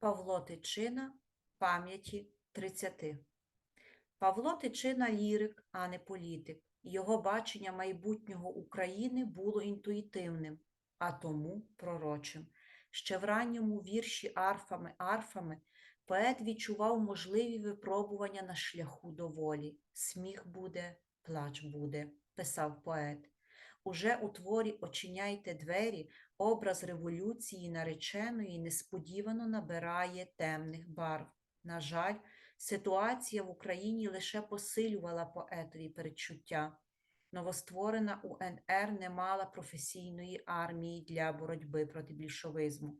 Павло Тичина пам'яті 30. Павло Тичина лірик, а не політик. Його бачення майбутнього України було інтуїтивним, а тому пророчим. Ще в ранньому вірші арфами арфами поет відчував можливі випробування на шляху до волі. Сміх буде, плач буде, писав поет. Уже у творі Очиняйте двері образ революції нареченої несподівано набирає темних барв. На жаль, ситуація в Україні лише посилювала поетові передчуття. Новостворена УНР не мала професійної армії для боротьби проти більшовизму.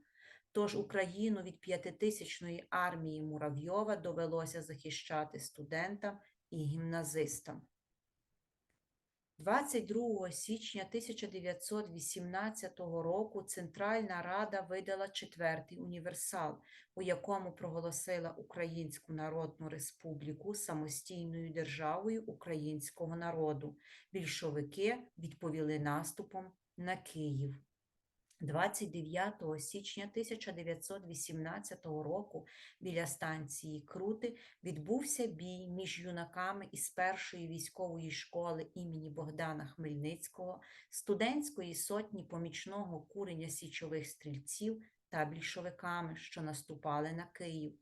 Тож Україну від п'ятитисячної армії Муравйова довелося захищати студентам і гімназистам. 22 січня 1918 року Центральна Рада видала четвертий універсал, у якому проголосила Українську Народну Республіку самостійною державою українського народу. Більшовики відповіли наступом на Київ. 29 січня 1918 року біля станції Крути відбувся бій між юнаками із першої військової школи імені Богдана Хмельницького, студентської сотні помічного курення січових стрільців та більшовиками, що наступали на Київ.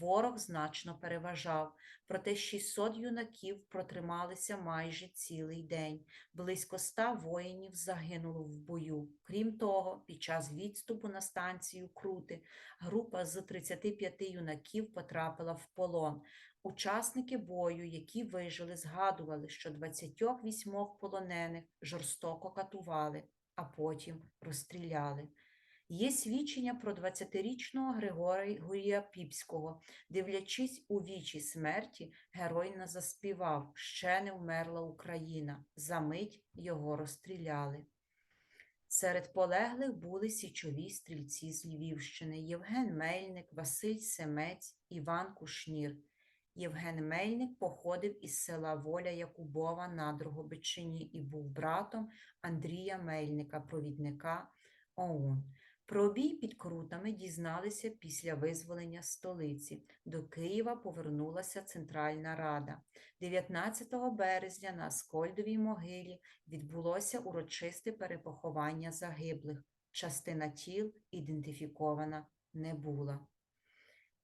Ворог значно переважав, проте 600 юнаків протрималися майже цілий день. Близько ста воїнів загинуло в бою. Крім того, під час відступу на станцію Крути група з 35 юнаків потрапила в полон. Учасники бою, які вижили, згадували, що 28 полонених жорстоко катували, а потім розстріляли. Є свідчення про 20-річного Григорія Піпського. Дивлячись у вічі смерті, герой не заспівав Ще не вмерла Україна. За мить його розстріляли. Серед полеглих були січові стрільці з Львівщини Євген Мельник, Василь Семець, Іван Кушнір. Євген Мельник походив із села Воля Якубова на Дрогобичині і був братом Андрія Мельника, провідника ОУН. Про бій під Крутами дізналися після визволення столиці. До Києва повернулася Центральна Рада. 19 березня на Аскольдовій могилі відбулося урочисте перепоховання загиблих. Частина тіл ідентифікована не була.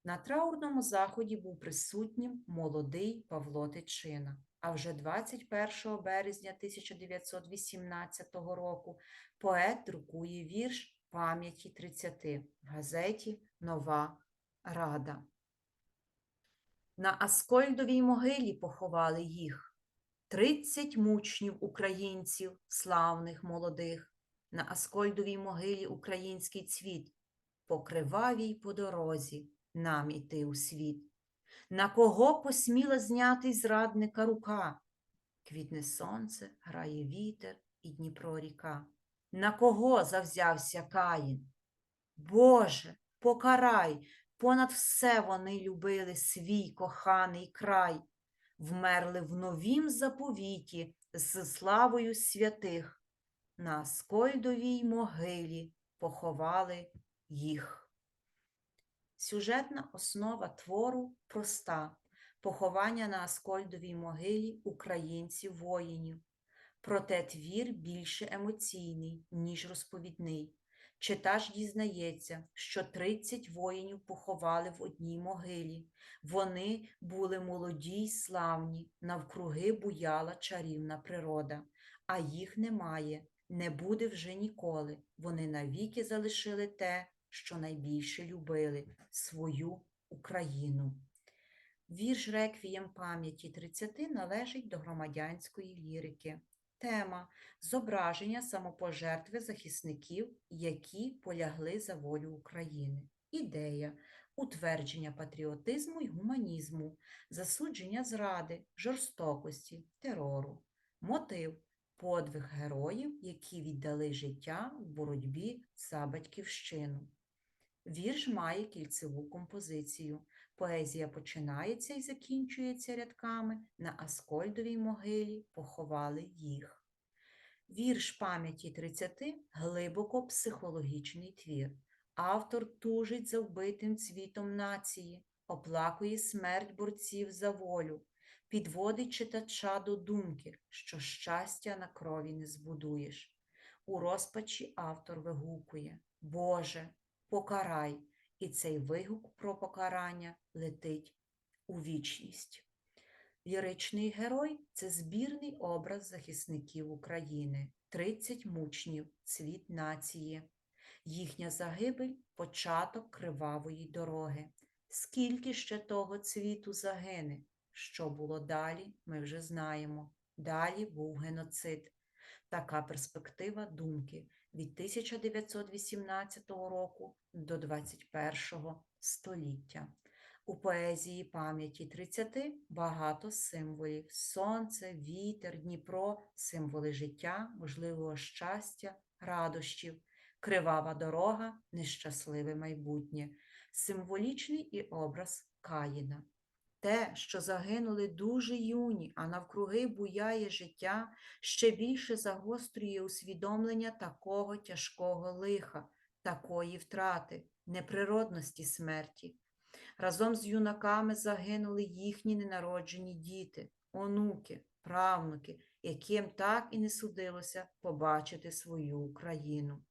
На траурному заході був присутнім молодий Павло Тичина. А вже 21 березня 1918 року поет друкує вірш пам'яті 30 в газеті Нова Рада. На Аскольдовій могилі поховали їх 30 мучнів українців, славних молодих, на Аскольдовій могилі український цвіт, по кривавій по дорозі нам іти у світ. На кого посміла зняти зрадника рука? Квітне сонце, грає вітер і Дніпро ріка. На кого завзявся Каїн? Боже, покарай, понад все вони любили свій коханий край, вмерли в новім заповіті з славою святих, на Скольдовій могилі поховали їх. Сюжетна основа твору проста поховання на Аскольдовій могилі українців воїнів. Проте твір більше емоційний, ніж розповідний. Читач дізнається, що 30 воїнів поховали в одній могилі. Вони були молоді й славні, навкруги буяла чарівна природа, а їх немає, не буде вже ніколи. Вони навіки залишили те, що найбільше любили свою Україну. Вірш Реквієм пам'яті 30 належить до громадянської лірики. Тема зображення самопожертви захисників, які полягли за волю України. Ідея утвердження патріотизму й гуманізму, засудження зради, жорстокості, терору, мотив подвиг героїв, які віддали життя в боротьбі за батьківщину. Вірш має кільцеву композицію. Поезія починається і закінчується рядками на Аскольдовій могилі поховали їх. Вірш пам'яті 30 глибоко психологічний твір. Автор тужить за вбитим цвітом нації, оплакує смерть борців за волю, підводить читача до думки, що щастя на крові не збудуєш. У розпачі автор вигукує Боже, покарай! І цей вигук про покарання летить у вічність. Ліричний герой це збірний образ захисників України, 30 мучнів, цвіт нації. Їхня загибель початок кривавої дороги. Скільки ще того цвіту загине? Що було далі, ми вже знаємо. Далі був геноцид. Така перспектива думки від 1918 року до 21 століття. У поезії пам'яті 30 багато символів: сонце, вітер, Дніпро, символи життя, можливого щастя, радощів, кривава дорога, нещасливе майбутнє, символічний і образ Каїна. Те, що загинули дуже юні, а навкруги буяє життя, ще більше загострює усвідомлення такого тяжкого лиха, такої втрати, неприродності смерті. Разом з юнаками загинули їхні ненароджені діти, онуки, правнуки, яким так і не судилося побачити свою Україну.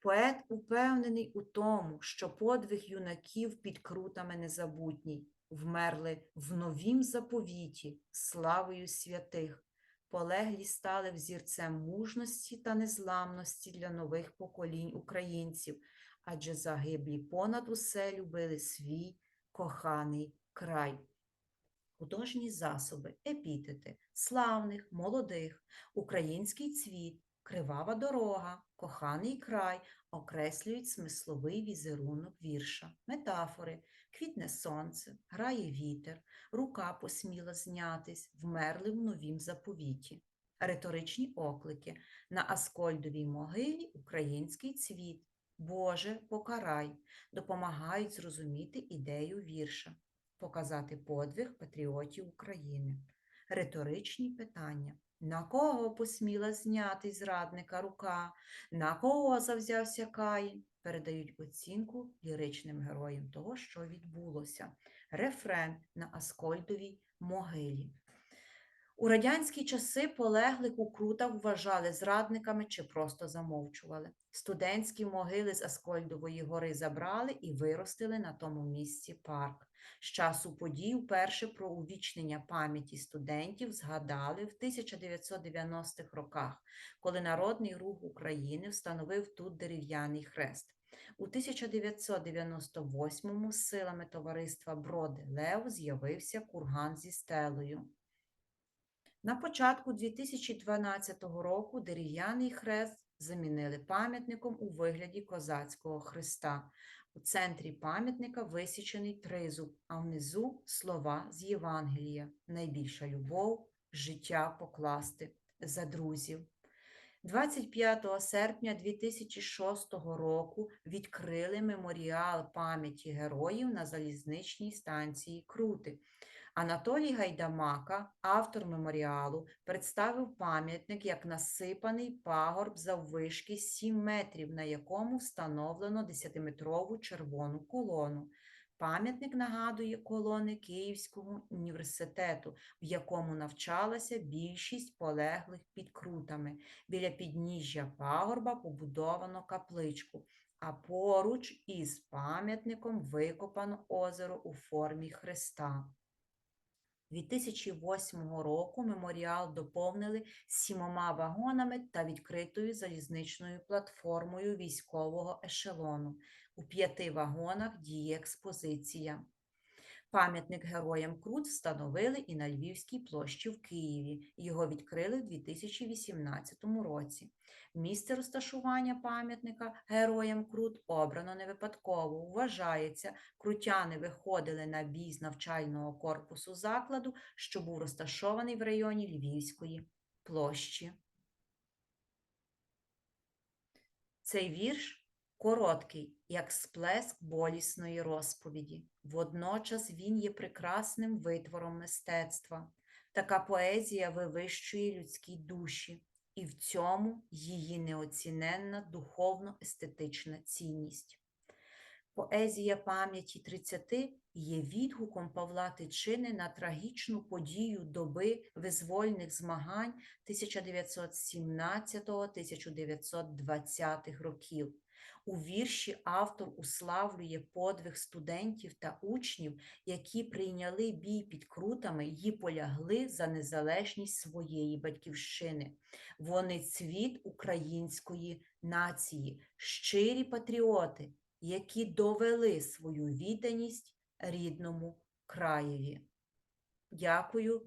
Поет упевнений у тому, що подвиг юнаків під крутами незабутній, вмерли в новім заповіті, славою святих, полеглі стали взірцем мужності та незламності для нових поколінь українців, адже загиблі понад усе любили свій коханий край. Художні засоби, епітети, славних, молодих, український цвіт, кривава дорога, коханий край окреслюють смисловий візерунок вірша, метафори, квітне сонце, грає вітер, рука посміла знятись, вмерли в новім заповіті. Риторичні оклики на Аскольдовій могилі український цвіт. Боже, покарай, допомагають зрозуміти ідею вірша, показати подвиг патріотів України. Риторичні питання. На кого посміла зняти зрадника рука, на кого завзявся Каїн, передають оцінку ліричним героям того, що відбулося. Рефрен на Аскольдовій могилі. У радянські часи полеглих у крутах вважали зрадниками чи просто замовчували. Студентські могили з Аскольдової гори забрали і виростили на тому місці парк. З часу подій вперше про увічнення пам'яті студентів згадали в 1990-х роках, коли Народний рух України встановив тут дерев'яний хрест. У 1998-му з силами товариства Броди Лев з'явився курган зі стелею. На початку 2012 року дерев'яний хрест замінили пам'ятником у вигляді козацького хреста. У центрі пам'ятника висічений тризуб, а внизу слова з Євангелія Найбільша любов, життя покласти за друзів. 25 серпня 2006 року відкрили меморіал пам'яті героїв на залізничній станції Крути. Анатолій Гайдамака, автор меморіалу, представив пам'ятник як насипаний пагорб заввишки 7 метрів, на якому встановлено 10-метрову червону колону. Пам'ятник нагадує колони Київського університету, в якому навчалася більшість полеглих під крутами. Біля підніжжя пагорба побудовано капличку, а поруч із пам'ятником викопано озеро у формі хреста. 2008 року меморіал доповнили сімома вагонами та відкритою залізничною платформою військового ешелону. У п'яти вагонах діє експозиція. Пам'ятник героям Крут встановили і на Львівській площі в Києві. Його відкрили в 2018 році. Місце розташування пам'ятника героям Крут обрано не випадково. Вважається, крутяни виходили на бій з навчального корпусу закладу, що був розташований в районі Львівської площі. Цей вірш короткий, як сплеск болісної розповіді. Водночас він є прекрасним витвором мистецтва. Така поезія вивищує людські душі, і в цьому її неоціненна духовно-естетична цінність. Поезія пам'яті 30 є відгуком Павла Тичини на трагічну подію доби визвольних змагань 1917-1920 років. У вірші автор уславлює подвиг студентів та учнів, які прийняли бій під крутами і полягли за незалежність своєї батьківщини. Вони цвіт української нації, щирі патріоти, які довели свою відданість рідному краєві. Дякую